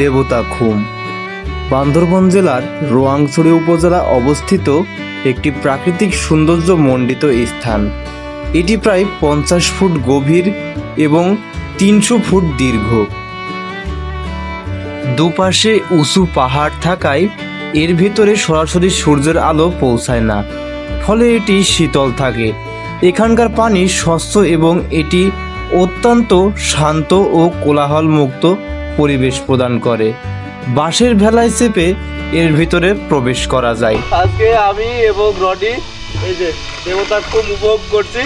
দেবতা খুম। বান্দরবন জেলার রোয়াংছড়ি উপজেলা অবস্থিত একটি প্রাকৃতিক সৌন্দর্য মণ্ডিত স্থান। এটি প্রায় পঞ্চাশ ফুট গভীর এবং তিনশো ফুট দীর্ঘ। দুপাশে উঁচু পাহাড় থাকায় এর ভিতরে সরাসরি সূর্যের আলো পৌঁছায় না, ফলে এটি শীতল থাকে। এখানকার পানি স্বচ্ছ এবং এটি অত্যন্ত শান্ত ও কোলাহল মুক্ত পরিবেশ প্রদান করে। বাঁশের ভেলায় চেপে এর ভিতরে প্রবেশ করা যায়। আজকে আমি এবং রডি এই যে দেবতা খুব উপভোগ করছি।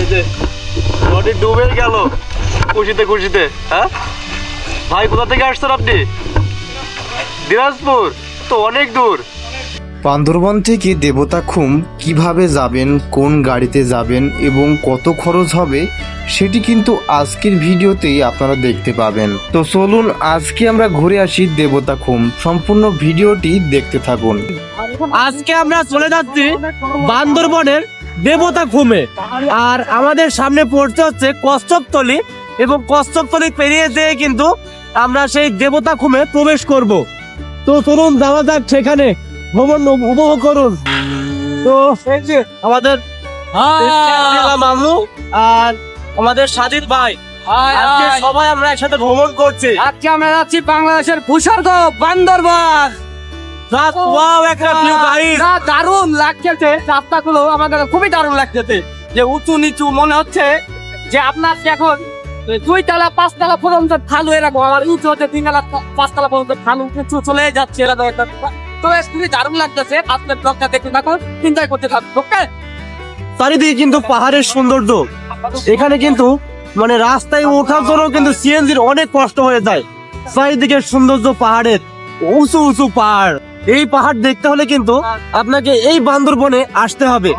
এই যে রডি ডুবে গেল খুশিতে খুশিতে হ্যাঁ? ভাই কোথা থেকে আসছেন আপনি? দিনাজপুর তো অনেক দূর। বান্দরবন থেকে দেবতাখুম কীভাবে যাবেন, কোন গাড়িতে যাবেন এবং কত খরচ হবে, সেটি কিন্তু আজকের ভিডিওতেই আপনারা দেখতে পাবেন। তো চলুন, আজকে আমরা ঘুরে আসি দেবতাখুম সম্পূর্ণ ভিডিওটি দেখতে থাকুন। আজকে আমরা চলে যাচ্ছি বান্দরবনের দেবতা খুমে। আর আমাদের সামনে পড়তে হচ্ছে কষ্টকতলি এবং কষ্টকতলি পেরিয়ে যেয়ে কিন্তু আমরা সেই দেবতা ঘুমে প্রবেশ করব। তো চলুন, যাওয়া যাক সেখানে। ভ্রমণ উপভোগ করুন। তো আমাদের মামু আর আমাদের সাজিদ ভাই। আজকে সবাই আমরা একসাথে ভ্রমণ করছি। আজকে আমরা যাচ্ছি বাংলাদেশের ভূস্বর্গ বান্দরবান। দারুণ লাগতেছে। রাস্তাগুলো আমাদের খুবই দারুণ লাগতেছে। যে উঁচু নিচু মনে হচ্ছে যে আপনার এখন দুই তালা পাঁচ তালা পর্যন্ত ঢালু এরকম আমার উঁচু হচ্ছে তিন তালা পাঁচ তালা পর্যন্ত ঢালু উঁচু চলে যাচ্ছে এরকম একটা তো দারুণ লাগতেছে। আপনার ব্লগটা করতে ওকে কিন্তু পাহাড়ের সৌন্দর্য। এখানে কিন্তু মানে রাস্তায় ওঠার জন্য কিন্তু অনেক কষ্ট হয়ে যায়। চারিদিকে সৌন্দর্য পাহাড়ের, উঁচু উঁচু পাহাড়। এই পাহাড় দেখতে হলে কিন্তু আপনাকে এই বান্দরবনে আসতে হবে।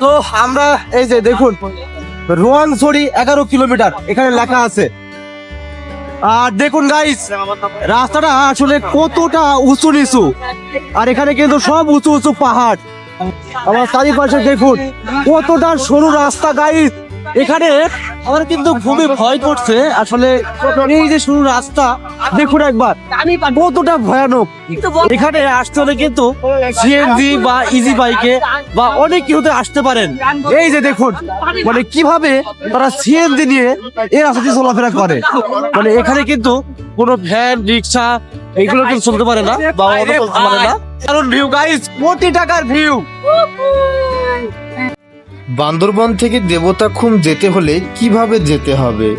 তো আমরা এই যে দেখুন, রোয়াংছড়ি এগারো কিলোমিটার, এখানে লেখা আছে। আর দেখুন গাইস রাস্তাটা আসলে কতটা উঁচু নিচু। আর এখানে কিন্তু সব উঁচু উঁচু পাহাড়। আমার চারিপাশে দেখুন, কতটা সরু রাস্তা গাইস এখানে আমার কিন্তু খুবই ভয় করছে। আসলে এই যে সরু রাস্তা, দেখুন একবার, কতটা ভয়ানক। এখানে আসতে হলে কিন্তু সিএনজি বা ইজি বাইকে বা অনেক কিছুতে আসতে পারেন। এই যে দেখুন মানে কীভাবে তারা সিএনজি নিয়ে এই রাস্তা দিয়ে চলাফেরা করে। মানে এখানে কিন্তু কোনো ভ্যান, রিক্সা এইগুলো কিন্তু চলতে পারে না বা চলতে পারে না। কারণ ভিউ গাইস কোটি টাকার ভিউ বান্দরবন থেকে দেবতা দেবতাখুম যেতে হলে কীভাবে যেতে হবে?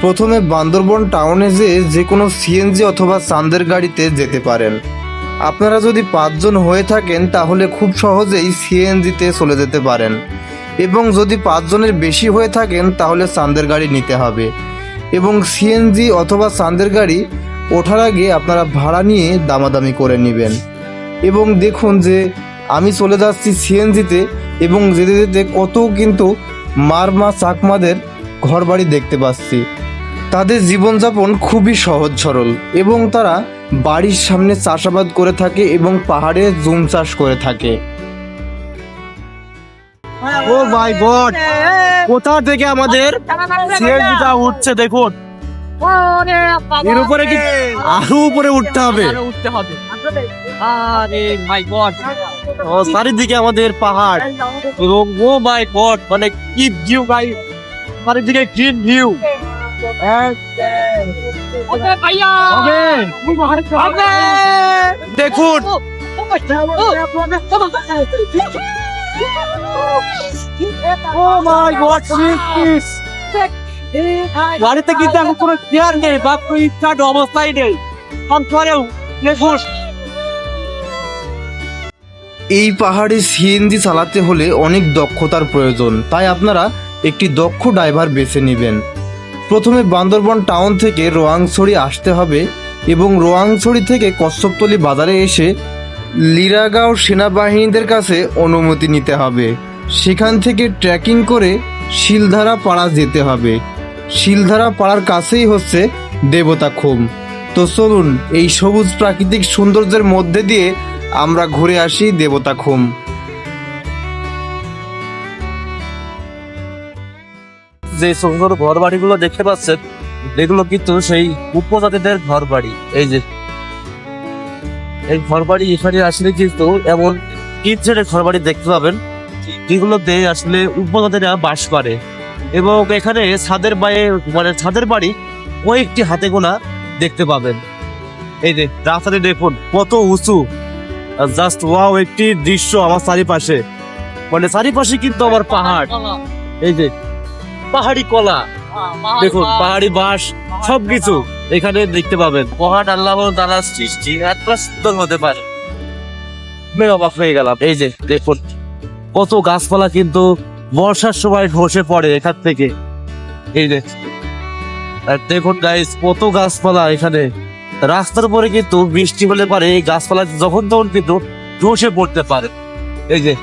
প্রথমে বান্দরবন টাউনে যেয়ে যে কোনো সিএনজি অথবা চান্দের গাড়িতে যেতে পারেন। আপনারা যদি পাঁচজন হয়ে থাকেন, তাহলে খুব সহজেই সিএনজিতে চলে যেতে পারেন। এবং যদি পাঁচজনের বেশি হয়ে থাকেন, তাহলে চান্দের গাড়ি নিতে হবে। এবং সিএনজি অথবা চান্দের গাড়ি ওঠার আগে আপনারা ভাড়া নিয়ে দামাদামি করে নেবেন। এবং দেখুন যে, আমি চলে যাচ্ছি সিএনজিতে এবং যেতে যেতে কত কিন্তু মারমা চাকমাদের ঘরবাড়ি দেখতে পাচ্ছি তাদের জীবনযাপন খুবই সহজ সরল এবং তারা বাড়ির সামনে চাষাবাদ করে থাকে এবং পাহাড়ে জুম চাষ করে থাকে ও ভাই গড কোথা থেকে আমাদের উঠছে দেখুন এর উপরে কি আরও উপরে উঠতে হবে? উঠতে হবে। আরে মাই গড ও চারিদিকে আমাদের পাহাড়। এবং ও মাই গড মানে কি ভিউ গাই চারিদিকে গ্রিন ভিউ দেখুন। ও মাই গড গাড়িতে কিন্তু এখন কোনো চেয়ার নেই বা কোনো স্টার্ট অবস্থায় নেই। দেখুন এই পাহাড়ে সিএনজি চালাতে হলে অনেক দক্ষতার প্রয়োজন। তাই আপনারা একটি দক্ষ ড্রাইভার বেছে নেবেন। প্রথমে বান্দরবন টাউন থেকে রোয়াংছড়ি আসতে হবে এবং রোয়াংছড়ি থেকে কশ্যপতলি বাজারে এসে লিরাগাঁও সেনাবাহিনীদের কাছে অনুমতি নিতে হবে। সেখান থেকে ট্রেকিং করে শিলধারা পাড়া যেতে হবে। শিলধারা পাড়ার কাছেই হচ্ছে দেবতা খুম। তো চলুন, এই সবুজ প্রাকৃতিক সৌন্দর্যের মধ্যে দিয়ে আমরা ঘুরে আসি দেবতা খুম। যে সুন্দর ঘর বাড়িগুলো দেখতে পাচ্ছেন, এগুলো কিন্তু সেই উপজাতিদের ঘর বাড়ি এই যে, এই ঘর বাড়ি এখানে আসলে কিন্তু এমন কিচেনের ঘর বাড়ি দেখতে পাবেন, যেগুলোতে আসলে উপজাতিরা বাস করে। এবং এখানে ছাদের বাড়ি মানে ছাদের বাড়ি কয়েকটি হাতে গোনা দেখতে পাবেন। এই যে, রাস্তাটি দেখুন, কত উঁচু। জাস্ট ওয়াও একটি দৃশ্য আমার চারিপাশে। মানে চারিপাশে কিন্তু আমার পাহাড়। এই যে, পাহাড়ি কলা। দেখুন, পাহাড়ি বাঁশ, সবকিছু এখানে দেখতে পাবেন। পাহাড় আল্লাহ তারা সৃষ্টি এতটা সুন্দর হতে পারে। অবাক হয়ে গেলাম। এই যে, দেখুন, কত গাছপালা কিন্তু বর্ষার সময় ধসে পড়ে এখান থেকে। এই যে, আর দেখুন গাইস কত গাছপালা এখানে। রাস্তার উপরে কিন্তু বৃষ্টি হলে পারে এই গাছপালা যখন তখন কিন্তু ধসে পড়তে পারে। এই যে,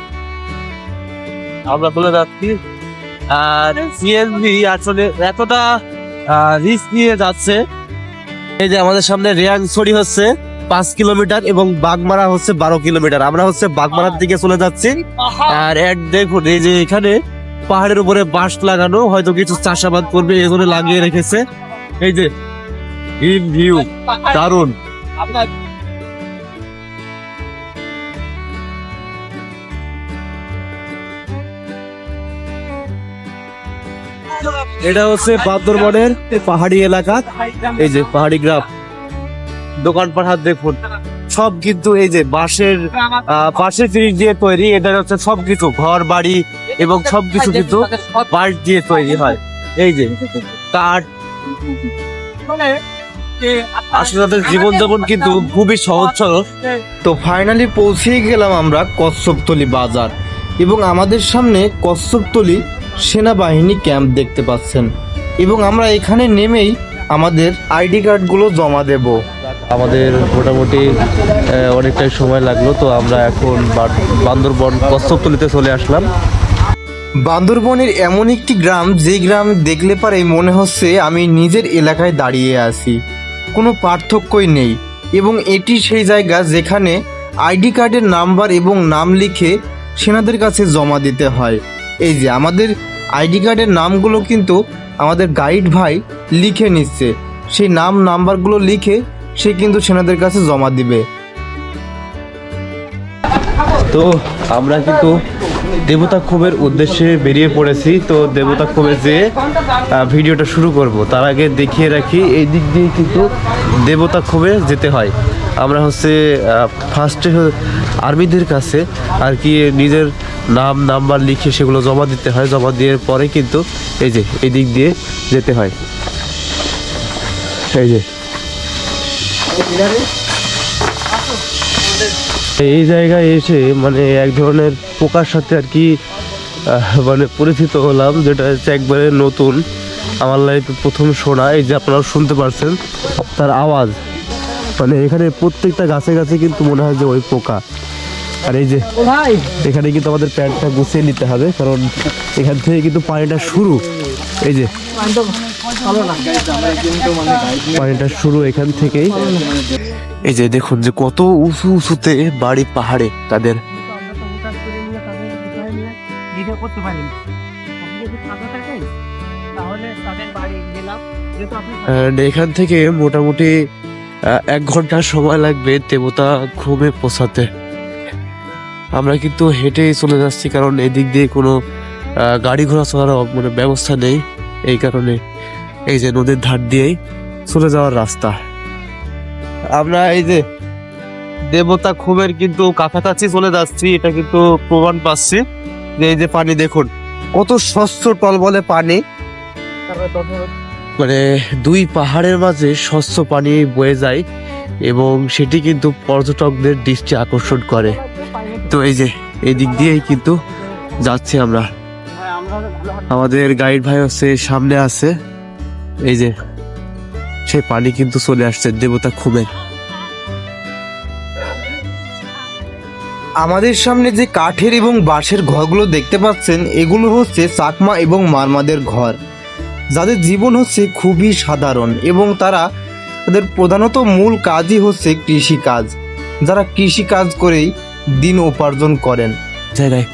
আমরা বলে যাচ্ছি। আর সিএনজি আসলে এতটা রিস্ক নিয়ে যাচ্ছে। এই যে আমাদের সামনে রেয়াংছড়ি হচ্ছে। পাঁচ কিলোমিটার এবং বাগমারা হচ্ছে বারো কিলোমিটার। আমরা হচ্ছে বাগমারার দিকে চলে যাচ্ছি। আর এক দেখুন এই যে এখানে পাহাড়ের উপরে বাঁশ লাগানো হয়তো কিছু চাষাবাদ করবে এই জন্য লাগিয়ে রেখেছে। এই যে গ্রিন ভিউ দারুণ এটা হচ্ছে বান্দরবনের পাহাড়ি এলাকা। এই যে পাহাড়ি গ্রাম। দোকান পাঠার দেখুন। সব কিন্তু এই যে বাঁশের বাঁশের জিনিস দিয়ে তৈরি, এটা হচ্ছে সবকিছু ঘর, বাড়ি এবং সবকিছু কিন্তু বাঁশ দিয়ে তৈরি হয়। এই যে কাঠ আসলে তাদের জীবনযাপন কিন্তু খুবই সহজ সরল। তো ফাইনালি পৌঁছেই গেলাম আমরা কচ্ছপতলি বাজার এবং আমাদের সামনে কচ্ছপতলি সেনাবাহিনী ক্যাম্প দেখতে পাচ্ছেন। এবং আমরা এখানে নেমেই আমাদের আইডি কার্ডগুলো জমা দেব। আমাদের মোটামুটি অনেকটাই সময় লাগল, তো আমরা এখন বান্দরবন কচ্ছপতলিতে চলে আসলাম। বান্দরবনের এমন একটি গ্রাম, যে গ্রাম দেখলে পারে মনে হচ্ছে আমি নিজের এলাকায় দাঁড়িয়ে আছি। কোনো পার্থক্যই নেই, এবং এটি সেই জায়গা যেখানে আইডি কার্ডের নাম্বার এবং নাম লিখে সেনাদের কাছে জমা দিতে হয়। এই যে, আমাদের আইডি কার্ডের নামগুলো কিন্তু আমাদের গাইড ভাই লিখে নিচ্ছে। সেই নাম, নাম্বারগুলো লিখে সে কিন্তু সেনাদের কাছে জমা দিবে। তো আমরা কিন্তু দেবতা ক্ষোভের উদ্দেশ্যে বেরিয়ে পড়েছি। তো দেবতা ক্ষোভে যে ভিডিওটা শুরু করব, তার আগে দেখিয়ে রাখি, এই দিক দিয়ে কিন্তু দেবতা ক্ষোভে যেতে হয়। আমরা হচ্ছে ফার্স্টে আর্মিদের কাছে আর কি নিজের নাম, নাম্বার লিখে সেগুলো জমা দিতে হয়। জমা দেওয়ার পরে কিন্তু এই যে, এই দিক দিয়ে যেতে হয়। এই যে। এই জায়গায় এসে মানে এক ধরনের পোকার সাথে আর কি মানে পরিচিত হলাম, যেটা হচ্ছে একবারে নতুন। আমার লাইফে প্রথম শোনা, এই যে আপনারা শুনতে পারছেন, তার আওয়াজ। মানে এখানে প্রত্যেকটা গাছে গাছে কিন্তু মনে হয় যে ওই পোকা। আর এই যে এখানে কিন্তু আমাদের প্যান্টটা গুছিয়ে নিতে হবে, কারণ এখান থেকে কিন্তু পানিটা শুরু। এই যে পানিটা শুরু এখান থেকেই। এই যে দেখুন যে কত উঁচু উঁচুতে বাড়ি পাহাড়ে তাদের। ভিডিও করতে পারি আপনি যদি ফাঁকা থাকেন তাহলে তাদের বাড়ি গেলাম যেহেতু আপনি And এখান থেকে মোটামুটি এক ঘণ্টা সময় লাগবে দেবতা ঘুমে পৌঁছাতে। আমরা কিন্তু হেঁটেই চলে যাচ্ছি কারণ এদিক দিয়ে কোনো আহ, গাড়ি ঘোড়া চলার মানে ব্যবস্থা নেই এই কারণে। এই যে নদীর ধার দিয়েই চলে যাওয়ার রাস্তা। আমরা এই যে দেবতা খুবের কিন্তু কাছাকাছি চলে যাচ্ছি এটা কিন্তু প্রমাণ পাচ্ছি। যে এই যে পানি দেখুন কত স্বচ্ছ টলবলে পানি। মানে দুই পাহাড়ের মাঝে স্বচ্ছ পানি বয়ে যায় এবং সেটি কিন্তু পর্যটকদের দৃষ্টি আকর্ষণ করে। তো এই যে এই দিক দিয়েই কিন্তু যাচ্ছি আমরা। আমাদের গাইড ভাই হচ্ছে সামনে আছে। এই যে সেই পানি কিন্তু চলে আসছে দেবতা খুবই। আমাদের সামনে যে কাঠের এবং বাঁশের ঘরগুলো দেখতে পাচ্ছেন এগুলো হচ্ছে চাকমা এবং মারমাদের ঘর। যাদের জীবন হচ্ছে খুবই সাধারণ এবং তারা তাদের প্রধানত মূল কাজই হচ্ছে কৃষি কাজ যারা কৃষি কাজ করেই দিন উপার্জন করেন। জায়গায়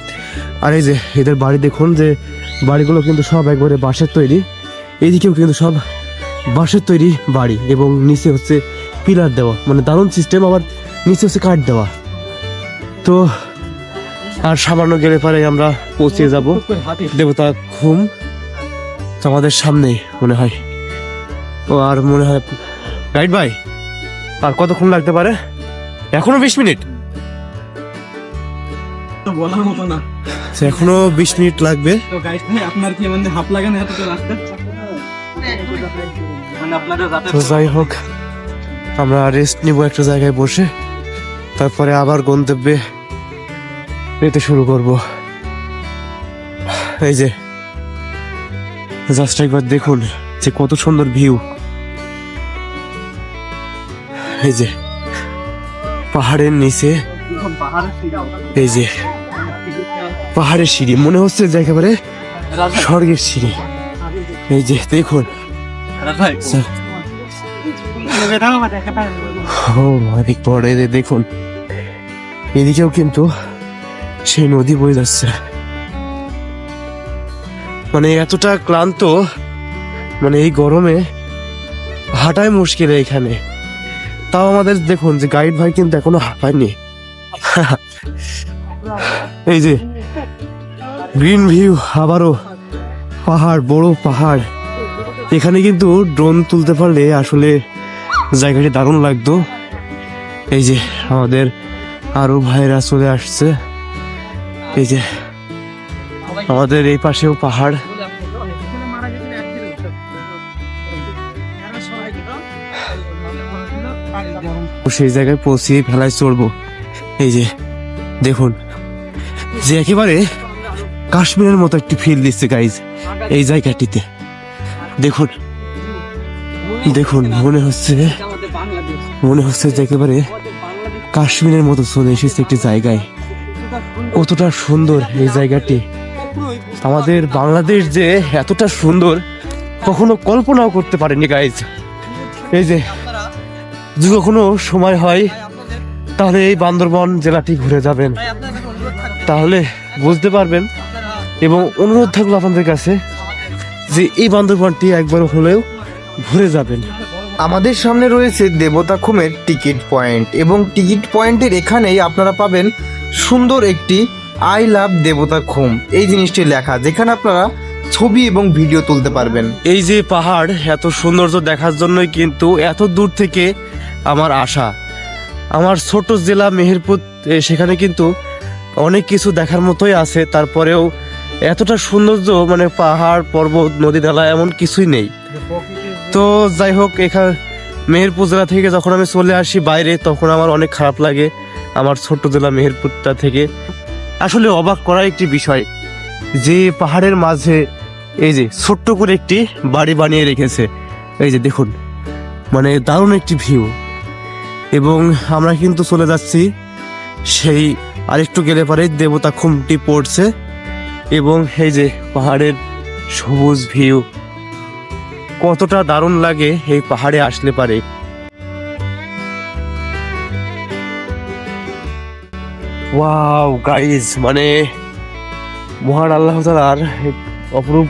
আর এই যে এদের বাড়ি দেখুন যে বাড়িগুলো কিন্তু সব একবারে বাঁশের তৈরি। এদিকেও কিন্তু সব বাঁশের তৈরি বাড়ি এবং নিচে হচ্ছে পিলার দেওয়া মানে দারুণ সিস্টেম আবার নিচে হচ্ছে কাঠ দেওয়া। তো আর সামান্য গেলে পরে আমরা পৌঁছে যাব। দেবতা ঘুম আমাদের সামনে মনে হয়। ও আর মনে হয় গাইড ভাই? আর কতক্ষণ লাগতে পারে? এখনও বিশ মিনিট? তো বলার মতো না। এখনও বিশ মিনিট লাগবে। তো গাইড আপনার কি মানে হাফ লাগে না এতটা রাস্তা? তো যাই হোক, আমরা রেস্ট নিব একটা জায়গায় বসে, তারপরে আবার গন্তব্যে পেতে শুরু করব। এই যে জাস্ট একবার দেখুন যে কত সুন্দর ভিউ এই যে, পাহাড়ের নিচে, এই যে, পাহাড়ের সিঁড়ি, মনে হচ্ছে যে একেবারে স্বর্গের সিঁড়ি। এই যে দেখুন। অনেক বড় দেখুন। এদিকেও কিন্তু সেই নদী বয়ে যাচ্ছে। মানে এতটা ক্লান্ত মানে এই গরমে হাঁটাই মুশকিল এখানে। তাও আমাদের দেখুন যে গাইড ভাই কিন্তু এখনও হাঁপায়নি এই যে গ্রিন ভিউ আবারও পাহাড়, বড় পাহাড়। এখানে কিন্তু ড্রোন তুলতে পারলে আসলে জায়গাটি দারুণ লাগতো। এই যে আমাদের আরও ভাইরা চলে আসছে। এই যে আমাদের এই পাশেও পাহাড়। সেই জায়গায় পৌঁছিয়ে ফেলায় চড়বো। এই যে দেখুন, যে একেবারে কাশ্মীরের মতো একটি ফিল দিচ্ছে গাইজ এই জায়গাটিতে। দেখুন দেখুন, মনে হচ্ছে মনে হচ্ছে যে একেবারে কাশ্মীরের মতো চলে এসেছে একটি জায়গায়। কতটা সুন্দর এই জায়গাটি। আমাদের বাংলাদেশ যে এতটা সুন্দর, কখনো কল্পনাও করতে পারেনি গাইজ এই যে কখনো সময় হয়, তাহলে এই বান্দরবন জেলাটি ঘুরে যাবেন। তাহলে বুঝতে পারবেন এবং অনুরোধ থাকল আপনাদের কাছে যে এই বান্দরবনটি একবার হলেও ঘুরে যাবেন। আমাদের সামনে রয়েছে দেবতা খুমের টিকিট পয়েন্ট এবং টিকিট পয়েন্টের এখানেই আপনারা পাবেন সুন্দর একটি আই লাভ দেবতা খুম। এই জিনিসটি লেখা যেখানে আপনারা ছবি এবং ভিডিও তুলতে পারবেন। এই যে পাহাড় এত সৌন্দর্য দেখার জন্যই কিন্তু এত দূর থেকে আমার আশা। আমার ছোট জেলা মেহেরপুর সেখানে কিন্তু অনেক কিছু দেখার মতোই আছে তারপরেও এতটা সৌন্দর্য মানে পাহাড়, পর্বত, নদী, নালা, এমন কিছুই নেই। তো যাই হোক, এখানে মেহেরপুর জেলা থেকে যখন আমি চলে আসি বাইরে, তখন আমার অনেক খারাপ লাগে আমার ছোট্ট জেলা মেহেরপুরটা থেকে। আসলে অবাক করা একটি বিষয়, যে পাহাড়ের মাঝে এই যে ছোট্ট করে একটি বাড়ি বানিয়ে রেখেছে, এই যে দেখুন মানে দারুণ একটি ভিউ। এবং আমরা কিন্তু চলে যাচ্ছি সেই আরেকটু গেলে পরে দেবতা খুমটি পড়ছে। এবং এই যে পাহাড়ের সবুজ ভিউ, কতটা দারুণ লাগে এই পাহাড়ে আসলে পারে। ওয়াও গাইজ মানে মহান আল্লাহ তালার অপরূপ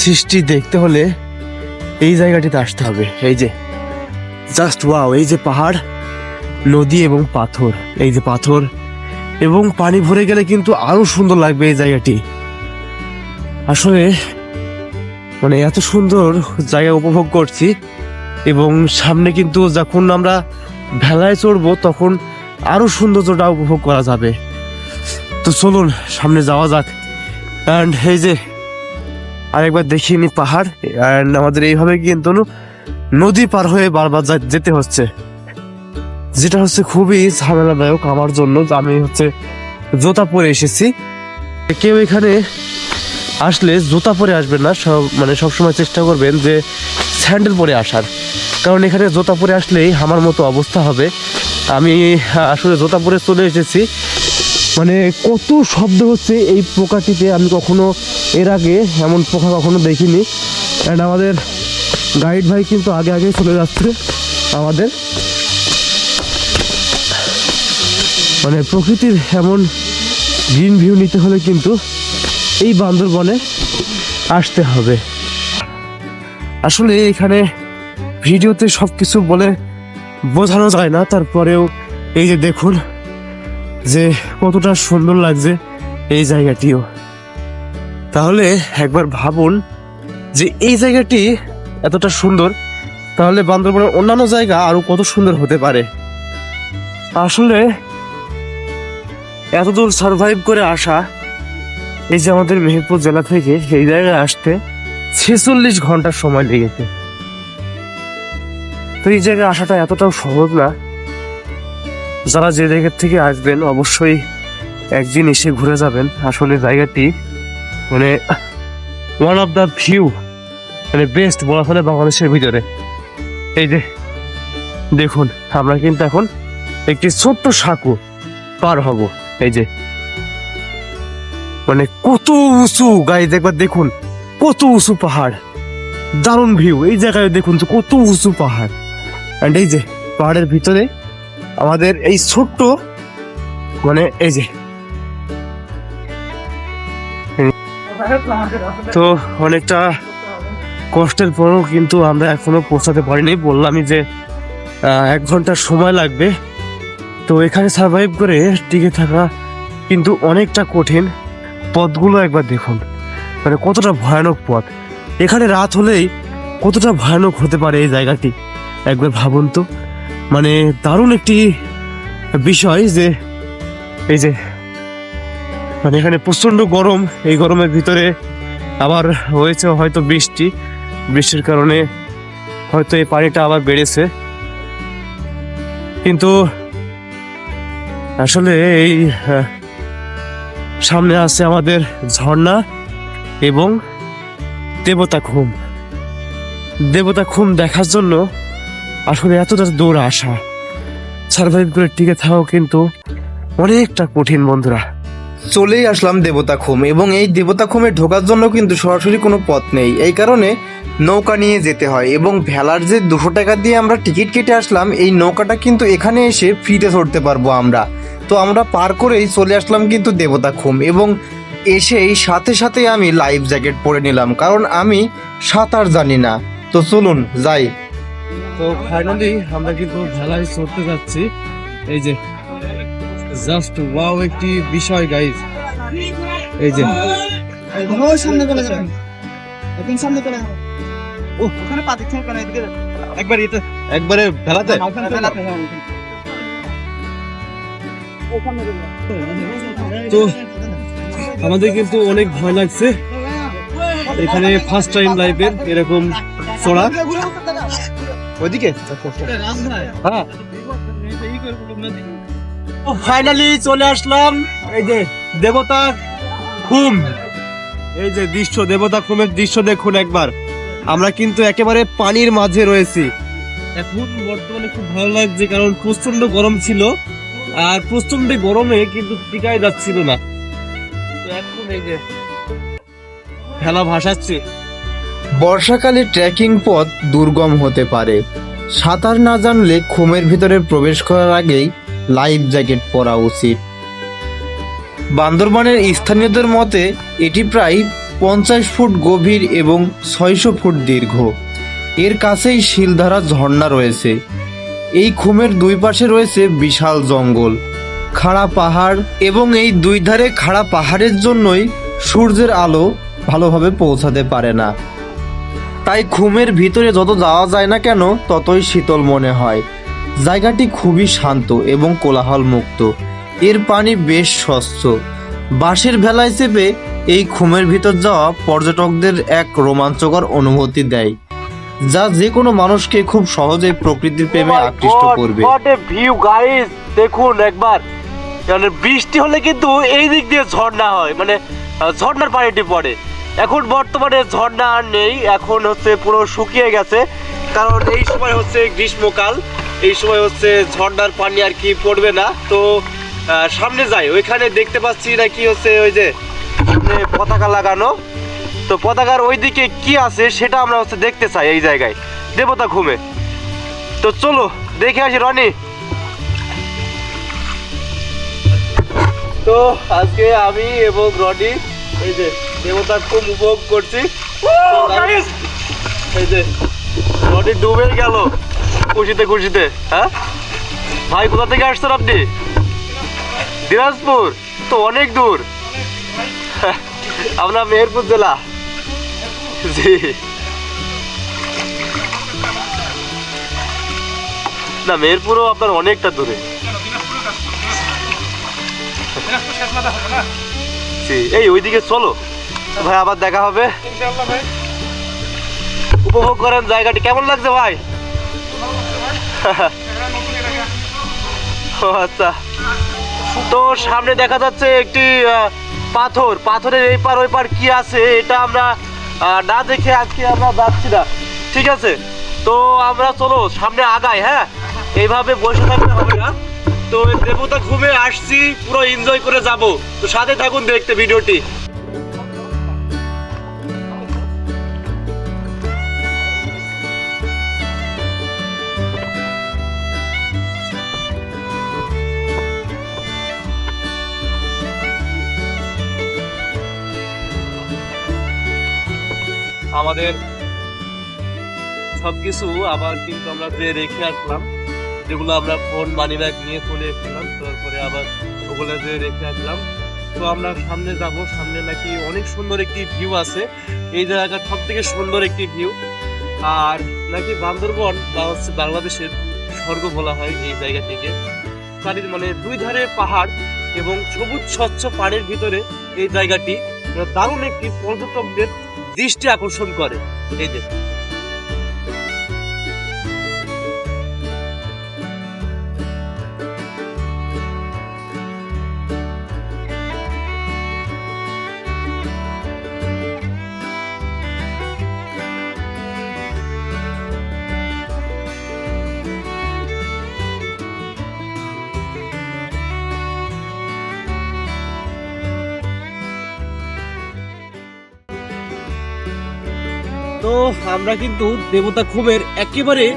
সৃষ্টি দেখতে হলে এই জায়গাটিতে আসতে হবে। এই যে জাস্ট ওয়াও এই যে পাহাড়, নদী এবং পাথর, এই যে পাথর এবং পানি ভরে গেলে কিন্তু আরও সুন্দর লাগবে এই জায়গাটি। আসলে মানে এত সুন্দর জায়গা উপভোগ করছি এবং সামনে কিন্তু যখন আমরা ভেলায় চড়বো তখন আরও সৌন্দর্যটা উপভোগ করা যাবে। তো চলুন, সামনে যাওয়া যাক। অ্যান্ড এই যে, আরেকবার দেখিয়ে নি পাহাড়। অ্যান্ড আমাদের এইভাবে কিন্তু নদী পার হয়ে বারবার যেতে হচ্ছে। যেটা হচ্ছে খুবই ঝামেলাদায়ক আমার জন্য। আমি হচ্ছে জোতা পরে এসেছি। কেউ এখানে আসলে জুতা পরে আসবেন না, সব মানে সবসময় চেষ্টা করবেন যে স্যান্ডেল পরে আসার। কারণ এখানে জুতা পরে আসলেই আমার মতো অবস্থা হবে। আমি আসলে জুতা পরে চলে এসেছি। মানে কত শব্দ হচ্ছে এই পোকাটিতে, আমি কখনো এর আগে এমন পোকা কখনো দেখিনি। অ্যান্ড আমাদের গাইড ভাই কিন্তু আগে আগে চলে যাচ্ছে, আমাদের। মানে প্রকৃতির এমন গ্রিন ভিউ নিতে হলে কিন্তু এই বান্দরবনে আসতে হবে। আসলে এখানে ভিডিওতে সব কিছু বলে বোঝানো যায় না, তারপরেও এই যে দেখুন যে কতটা সুন্দর লাগছে এই জায়গাটিও। তাহলে একবার ভাবুন যে এই জায়গাটি এতটা সুন্দর, তাহলে বান্দরবনের অন্যান্য জায়গা আরও কত সুন্দর হতে পারে। আসলে এতদূর সার্ভাইভ করে আসা এই যে আমাদের মেহেরপুর জেলা থেকে এই জায়গায় আসতে ছেচল্লিশ ঘণ্টা সময় লেগেছে তো এই জায়গায় আসাটা এতটাও সহজ না। যারা যে জায়গা থেকে আসবেন অবশ্যই একদিন এসে ঘুরে যাবেন। আসলে জায়গাটি মানে ওয়ান অফ দ্য ভিউ মানে বেস্ট বলা চলে বাংলাদেশের ভিতরে। এই যে দেখুন, আমরা কিন্তু এখন একটি ছোট্ট সাঁকু পার হব। এই যে মানে কত উঁচু গায়ে একবার দেখুন, কত উঁচু পাহাড়। দারুণ ভিউ এই জায়গায় দেখুন তো কত উঁচু পাহাড়। অ্যান্ড এই যে, পাহাড়ের ভিতরে আমাদের এই ছোট্ট মানে এই যে। তো অনেকটা কষ্টের পরেও কিন্তু আমরা এখনও পৌঁছাতে পারিনি। বললামই যে এক ঘণ্টা সময় লাগবে। তো এখানে সার্ভাইভ করে টিকে থাকা কিন্তু অনেকটা কঠিন। পথগুলো একবার দেখুন। মানে কতটা ভয়ানক পথ। এখানে রাত হলেই কতটা ভয়ানক হতে পারে এই জায়গাটি? একবার ভাবুন তো। মানে দারুণ একটি বিষয় যে এই যে মানে এখানে প্রচণ্ড গরম। এই গরমের ভিতরে আবার হয়েছে হয়তো বৃষ্টি। বৃষ্টির কারণে হয়তো এই পানিটা আবার বেড়েছে। কিন্তু আসলে এই আহ, সামনে আছে আমাদের ঝর্ণা এবং দেবতা খুম দেবতা খুম দেখার জন্য আসলে এতটা দূর আসা। সার্ভাইভ করে টিকে থাকাও কিন্তু অনেকটা কঠিন বন্ধুরা। চলেই আসলাম দেবতাখুম এবং এই দেবতাখুমে ঢোকার জন্য কিন্তু সরাসরি কোনো পথ নেই। এই কারণে নৌকা নিয়ে যেতে হয় এবং ভেলার যে দুশো টাকা দিয়ে আমরা টিকিট কেটে আসলাম, এই নৌকাটা কিন্তু এখানে এসে ফ্রিতে চড়তে পারব আমরা। তো আমরা পার করেই চলে আসলাম কিন্তু দেবতা খুম এবং এসেই সাথে সাথে আমি লাইফ জ্যাকেট পরে নিলাম কারণ আমি সাঁতার জানি না। তো চলুন যাই। তো ফাইনালি আমরা কিন্তু ভেলায় চড়তে যাচ্ছি। এই যে জাস্ট ওয়াও একটি বিষয় গাইজ এই যে। সামনে চলে যাবেন একদম সামনে চলে যাবেন ও ওখানে পা দিচ্ছে কেন একবার এটা একবারে ভেলাতে তো আমাদের কিন্তু অনেক ভয় লাগছে। এখানে ফার্স্ট টাইম লাইফের এরকম চড়া। ওইদিকে? হ্যাঁ। ফাইনালি চলে আসলাম এই যে দেবতা খুম এই যে দৃশ্য, দেবতা খুমের দৃশ্য দেখুন একবার। আমরা কিন্তু একেবারে পানির মাঝে রয়েছি। এখন বর্তমানে খুব ভালো লাগছে কারণ প্রচণ্ড গরম ছিল। আর প্রচণ্ড গরমে কিন্তু টিকায় যাচ্ছিল না। এখন এই যে খেলা ভাসাচ্ছে। বর্ষাকালে ট্রেকিং পথ দুর্গম হতে পারে। সাঁতার না জানলে খুমের ভিতরে প্রবেশ করার আগেই লাইফ জ্যাকেট পরা উচিত। বান্দরবানের স্থানীয়দের মতে এটি প্রায় পঞ্চাশ ফুট গভীর এবং ছয়শো ফুট দীর্ঘ। এর কাছেই শিলধারা ঝর্ণা রয়েছে। এই খুমের দুই পাশে রয়েছে বিশাল জঙ্গল, খাড়া পাহাড় এবং এই দুই ধারে খাড়া পাহাড়ের জন্যই সূর্যের আলো ভালোভাবে পৌঁছাতে পারে না। তাই খুমের ভিতরে যত যাওয়া যায় না কেন, ততই শীতল মনে হয়। জায়গাটি খুবই শান্ত এবং কোলাহল মুক্ত এর পানি বেশ স্বচ্ছ। বাঁশের ভেলায় চেপে এই খুমের ভিতর যাওয়া পর্যটকদের এক রোমাঞ্চকর অনুভূতি দেয়। যা যে কোনো মানুষকে খুব সহজেই প্রকৃতির প্রেমে আকৃষ্ট করবে। ভিউ গাইস দেখুন একবার। মানে বৃষ্টি হলে কিন্তু এই দিক দিয়ে ঝর্ণা হয় মানে ঝর্ণার পানিটি পড়ে। এখন বর্তমানে ঝর্ণা আর নেই এখন হচ্ছে পুরো শুকিয়ে গেছে। কারণ এই সময় হচ্ছে গ্রীষ্মকাল এই সময় হচ্ছে ঝর্ণার পানি আর কি পড়বে না। তো সামনে যাই ওইখানে দেখতে পাচ্ছি নাকি হচ্ছে ওই যে পতাকা লাগানো। তো পতাকার ওইদিকে কি আছে সেটা আমরা হচ্ছে দেখতে চাই এই জায়গায়। দেবতা ঘুমে। তো চলো দেখে আসি রনি। তো আজকে আমি এবং রনি এই যে দেবতা খুব উপভোগ করছি। এই যে নদী ডুবে গেল খুশিতে খুশিতে হ্যাঁ? ভাই কোথা থেকে আসছেন আপনি? দিনাজপুর? তো অনেক দূর। আমরা মেহেরপুর জেলা? জি। না মেহেরপুরও আপনার অনেকটা দূরে। জি, এই ওইদিকে চলো। ভাই, আবার দেখা হবে। উপভোগ করেন জায়গাটি। কেমন লাগছে ভাই? ও আচ্ছা। তো সামনে দেখা যাচ্ছে একটি পাথর। পাথরের এই পার, ওই পার কি আছে, এটা আমরা না দেখে আজকে আমরা যাচ্ছি না। ঠিক আছে? তো আমরা চলো, সামনে আগাই হ্যাঁ? এইভাবে বসে থাকতে হবে না। তো দেবতা ঘুমে আসছি, পুরো এনজয় করে যাব। তো সাথে থাকুন দেখতে ভিডিওটি। আমাদের সবকিছু আবার কিন্তু আমরা যে রেখে আসলাম, যেগুলো আমরা ফোন মানি ব্যাগ নিয়ে চলে এসেছিলাম, তারপরে আবার ওগুলো যে রেখে আসলাম। তো আমরা সামনে যাব, সামনে নাকি অনেক সুন্দর একটি ভিউ আছে। এই জায়গাটা সব থেকে সুন্দর একটি ভিউ আর নাকি বান্দরবন বা হচ্ছে বাংলাদেশের স্বর্গ বলা হয় এই জায়গাটিকে। চারির মানে দুই ধারে পাহাড় এবং সবুজ স্বচ্ছ পাড়ের ভিতরে এই জায়গাটি। দারুণ একটি পর্যটকদের দৃষ্টি আকর্ষণ করে। এই যে আমরা কিন্তু দেবতা খুবের একেবারে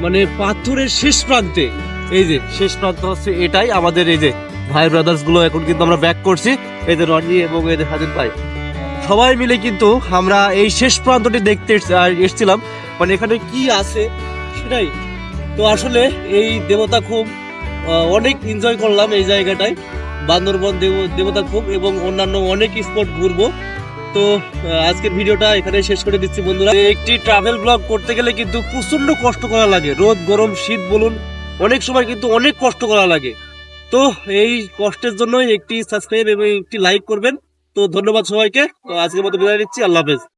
মানে পাথরের শেষ প্রান্তে। এই যে, শেষ প্রান্ত হচ্ছে এটাই আমাদের এই যে ভাই ব্রাদার্সগুলো এখন কিন্তু আমরা ব্যাক করছি যে রনি এবং যে হাজির ভাই। সবাই মিলে কিন্তু আমরা এই শেষ প্রান্তটি দেখতে এস- এসেছিলাম। মানে এখানে কি আছে সেটাই। তো আসলে এই দেবতা খুব অনেক এনজয় করলাম এই জায়গাটায়। বান্দরবন দেব, দেবতা খুব এবং অন্যান্য অনেক স্পট ঘুরবো। তো আজকের ভিডিওটা এখানে শেষ করে দিচ্ছি বন্ধুরা। একটি ট্রাভেল ব্লগ করতে গেলে কিন্তু প্রচণ্ড কষ্ট করা লাগে। রোদ, গরম, শীত বলুন, অনেক সময় কিন্তু অনেক কষ্ট করা লাগে। তো, এই কষ্টের জন্য একটি সাবস্ক্রাইব এবং একটি লাইক করবেন। তো, ধন্যবাদ সবাইকে। আজকের মতো বিদায় নিচ্ছি। আল্লাহ হাফেজ।